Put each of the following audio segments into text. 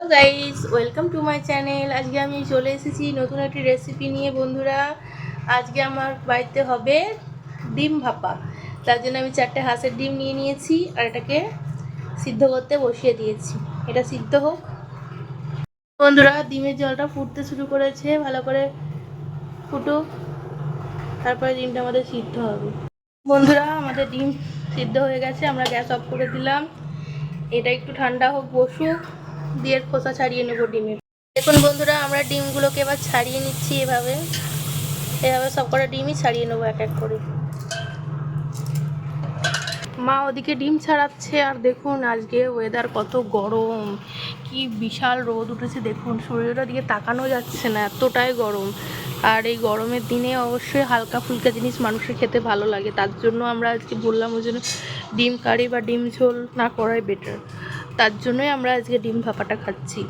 Guys welcome to my channel আজকে আমি চলে এসেছি নতুন একটি রেসিপি নিয়ে, বন্ধুরা। আজকে আমার বাড়িতে হবে ডিম ভাপা। তার জন্য আমি চারটে হাঁসের ডিম নিয়ে নিয়েছি আর এটাকে সিদ্ধ করতে বসিয়ে দিয়েছি। এটা সিদ্ধ হোক। বন্ধুরা, ডিমের জলটা ফুটতে শুরু করেছে। ভালো করে ফুটুক। তারপরে ডিমটা আমাদের সিদ্ধ হবে। বন্ধুরা, আমাদের ডিম সিদ্ধ হয়ে গেছে। আমরা গ্যাস অফ করে দিলাম। এটা একটু ঠান্ডা হোক, বসুক। দিয়ে খোসা ছাড়িয়ে নেব ডিমের। দেখুন বন্ধুরা, আমরা ডিমগুলোকে এবার ছাড়িয়ে নিচ্ছি এভাবে। এভাবে সব কটা ডিমই ছাড়িয়ে নেব এক এক করে। মা ওদিকে ডিম ছাড়াচ্ছে, আর দেখুন আজকে ওয়েদার কত গরম। কি বিশাল রোদ উঠেছে, দেখুন। শরীরের দিকে তাকানো যাচ্ছে না, এতটাই গরম। আর এই গরমের দিনে অবশ্যই হালকা ফুলকা জিনিস মানুষের খেতে ভালো লাগে। তার জন্য আমরা আজকে বললাম ওই জন্য ডিম কারি বা ডিম ঝোল না করাই বেটার তার জন্যই আমরা আজকে ডিম ভাপাটা খাচ্ছি।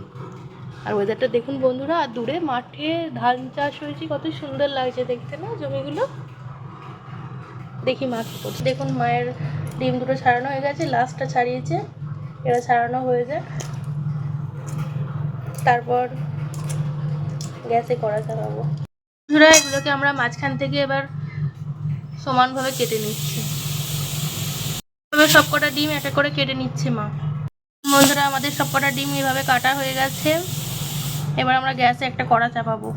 আর ওয়েদারটা দেখুন বন্ধুরা আর দূরে মাঠে ধান চাষ হয়েছে, কত সুন্দর লাগছে দেখতে না জমিগুলো? দেখি মা কি করছে। দেখুন মায়ের ডিম দুটো ছাড়ানো হয়ে গেছে লাস্টটা ছাড়িয়েছে এবার ছাড়ানো হয়ে যায় তারপর গ্যাসে কড়া চাপাবো বন্ধুরা, এগুলোকে আমরা মাঝখান থেকে এবার সমানভাবে কেটে নিচ্ছি। এবার সব কটা ডিম একটা করে কেটে নিচ্ছে মা। বন্ধুরা, আমাদের সব কটা ডিম এভাবে কাটা হয়ে গেছে। এবার আমরা গ্যাসে একটা কড়া চাপাবো।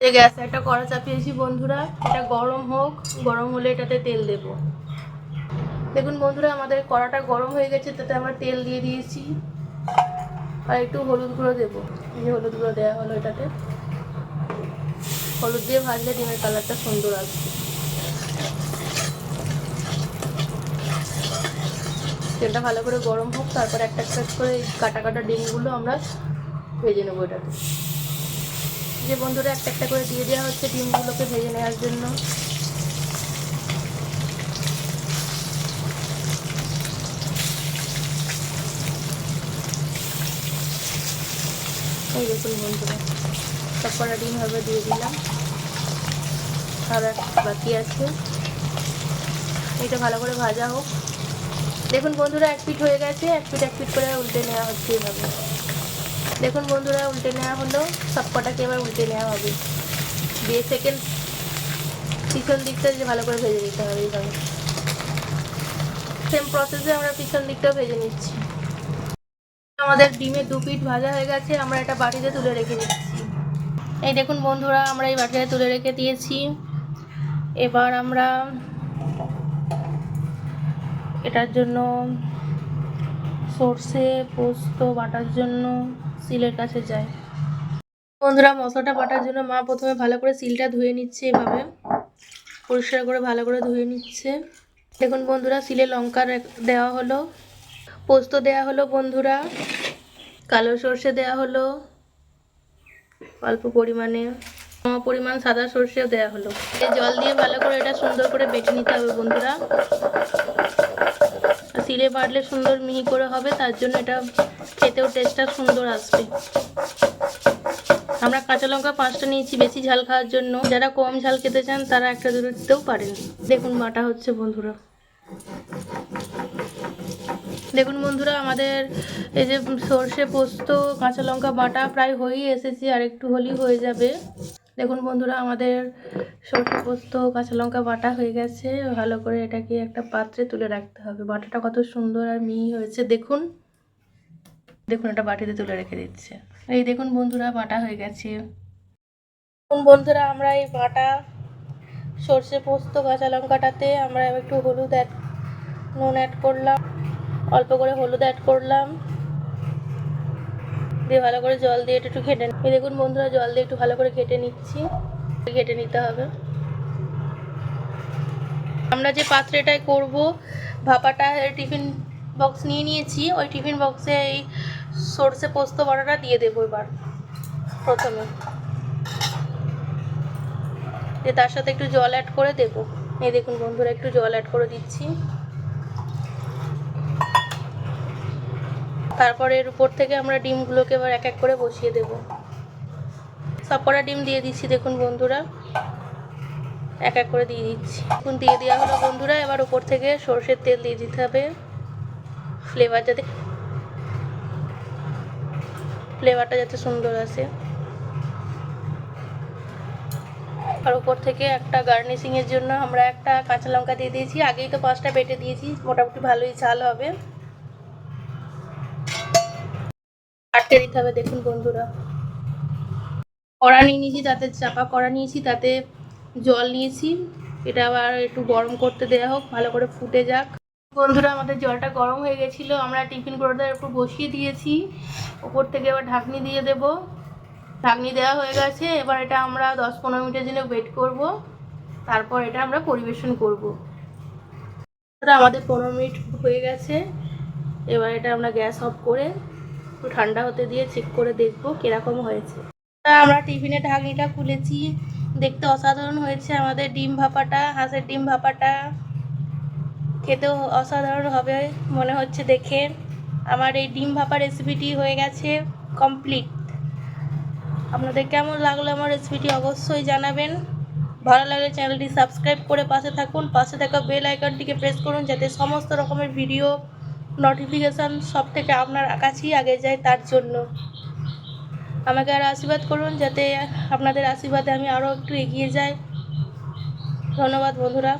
এই গ্যাসে একটা কড়া চাপিয়েছি বন্ধুরা, এটা গরম হোক, গরম হলে এটাতে তেল দেব। দেখুন বন্ধুরা, আমাদের কড়াটা গরম হয়ে গেছে, তাতে আমরা তেল দিয়ে দিয়েছি। আর একটু হলুদ গুঁড়ো দেবো। এই যে হলুদ গুঁড়ো দেওয়া হলো এটাতে। হলুদ দিয়ে ভাজলে ডিমের কালারটা সুন্দর আসবে। তেলটা ভালো করে গরম হোক, তারপর একটা একটা করে কাটা কাটা ডিমগুলো আমরা ভেজে নেব এটাতে। যে বন্ধুরা একটা একটা করে দিয়ে দেওয়া হচ্ছে ডিমগুলোকে ভেজে নেওয়ার জন্য। এই দেখুন বন্ধুরা সব কটা ডিম হবে দিয়ে দিলাম। আর বাকি আছে। এটা ভালো করে ভাজা হোক। দেখুন বন্ধুরা, এক পিঠ হয়ে গেছে, এক পিঠ এক পিঠ করে উল্টে নেওয়া হচ্ছে এভাবে। দেখুন বন্ধুরা, উল্টে নেওয়া হলো, সব কটাকে এবার উল্টে নেওয়া হবে। দিয়ে সেকেন্ড পিছন দিকটা যে ভালো করে ভেজে নিতে হবে এইভাবে। সেম প্রসেসে আমরা পিছন দিকটাও ভেজে নিচ্ছি। আমাদের ডিমের দু পিঠ ভাজা হয়ে গেছে, আমরা এটা বাটিতে তুলে রেখে দিচ্ছি। এই দেখুন বন্ধুরা, আমরা এই বাটিতে তুলে রেখে দিয়েছি। এবার আমরা এটার জন্য সর্ষে, পোস্ত বাটার জন্য সিলের কাছে যায় বন্ধুরা, মশলাটা বাটার জন্য মা প্রথমে ভালো করে সিলটা ধুয়ে নিচ্ছে এভাবে। পরিষ্কার করে ভালো করে ধুয়ে নিচ্ছে। দেখুন বন্ধুরা, সিলে লঙ্কা দেওয়া হলো। পোস্ত দেওয়া হলো বন্ধুরা। কালো সর্ষে দেওয়া হলো। অল্প পরিমাণে। সম পরিমাণ সাদা সর্ষেও দেওয়া হলো। জল দিয়ে ভালো করে এটা সুন্দর করে বেটে নিতে হবে বন্ধুরা। আর বাড়লে সুন্দর মিহি করে হবে, তার জন্য এটা খেতেও টেস্টটা সুন্দর আসবে। আমরা কাঁচা লঙ্কা পাঁচটা নিয়েছি, বেশি ঝাল খাওয়ার জন্য। যারা কম ঝাল খেতে চান, তারা একটা দুটো দিতেও পারেন। দেখুন বাটা হচ্ছে, বন্ধুরা। দেখুন বন্ধুরা, আমাদের এই যে সর্ষে পোস্ত, কাঁচা লঙ্কা বাটা প্রায় হয়েই এসেছে, আর একটু হলেই হয়ে যাবে। দেখুন বন্ধুরা, আমাদের সর্ষে পোস্ত, কাঁচা লঙ্কা বাটা হয়ে গেছে। ভালো করে এটাকে একটা পাত্রে তুলে রাখতে হবে। বাটাটা কত সুন্দর আর মিহি হয়েছে, দেখুন। দেখুন, এটা বাটিতে তুলে রেখে দিচ্ছে। এই দেখুন বন্ধুরা, বাটা হয়ে গেছে। বন্ধুরা, আমরা এই বাটা, সর্ষে পোস্ত, কাঁচা লঙ্কাটাতে আমরা একটু হলুদ অ্যাড, নুন অ্যাড করলাম। অল্প করে হলুদ অ্যাড করলাম। দিয়ে ভালো করে জল দিয়ে একটু ঘেটে এই দেখুন বন্ধুরা, জল দিয়ে একটু ভালো করে ঘেটে নিচ্ছি। ঘেটে নিতে হবে। আমরা যে পাত্রেটায় করব, ভাপাটা টিফিন বক্স নিয়ে নিয়েছি। ওই টিফিন বক্সে এই সর্ষে পোস্ত বাটাটা দিয়ে দেবো এবার, প্রথমে। দিয়ে তার সাথে একটু জল অ্যাড করে দেবো। এই দেখুন বন্ধুরা, একটু জল অ্যাড করে দিচ্ছি। তারপরে এর উপর থেকে আমরা ডিমগুলোকে এবার এক এক করে বসিয়ে দেব। সব কটা ডিম দিয়ে দিচ্ছি, দেখুন বন্ধুরা। এক এক করে দিয়ে দিচ্ছি। এখন দিয়ে দেওয়া হলো বন্ধুরা, এবার উপর থেকে সর্ষের তেল দিয়ে দিতে হবে। ফ্লেভার যাতে ফ্লেভারটা যাতে সুন্দর আসে। আর উপর থেকে একটা গার্নিশিংয়ের জন্য আমরা একটা কাঁচা লঙ্কা দিয়ে দিয়েছি। আগেই তো পাঁচটা বেটে দিয়েছি। মোটামুটি ভালোই ঝাল হবে। আটকে দিতে হবে, দেখুন বন্ধুরা। কড়া নিয়ে নিয়েছি, তাতে চাপা কড়া নিয়েছি, তাতে জল নিয়েছি। এটা আবার একটু গরম করতে দেওয়া হোক, ভালো করে ফুটে যাক। বন্ধুরা, আমাদের জলটা গরম হয়ে গেছিল। আমরা টিফিন কড়াটার উপর বসিয়ে দিয়েছি। ওপর থেকে এবার ঢাকনি দিয়ে দেব। ঢাকনি দেওয়া হয়ে গেছে। এবার এটা আমরা দশ পনেরো মিনিটের জন্য ওয়েট করব। তারপর এটা আমরা পরিবেশন করব। আমাদের পনেরো মিনিট হয়ে গেছে। এবার এটা আমরা গ্যাস অফ করে একটু ঠান্ডা হতে দিয়ে চেক করে দেখব কীরকম হয়েছে। আমরা টিফিনের ঢাকনিটা খুলেছি, দেখতে অসাধারণ হয়েছে আমাদের ডিম ভাপাটা, হাঁসের ডিম ভাপাটা। খেতেও অসাধারণ হবে মনে হচ্ছে দেখে। আমার এই ডিম ভাপা রেসিপিটি হয়ে গেছে কমপ্লিট আপনাদের কেমন লাগল আমার রেসিপিটি অবশ্যই জানাবেন। ভালো লাগলে চ্যানেলটি সাবস্ক্রাইব করে পাশে থাকুন, পাশে থাকা বেল আইকনটিকে প্রেস করুন, যাতে সমস্ত রকমের ভিডিও নোটিফিকেশান সব থেকে আপনার কাছেই আগে যায় তার জন্য। আমাকে আর আশীর্বাদ করুন যাতে আপনাদের আশীর্বাদে আমি আরও একটু এগিয়ে যাই। ধন্যবাদ বন্ধুরা।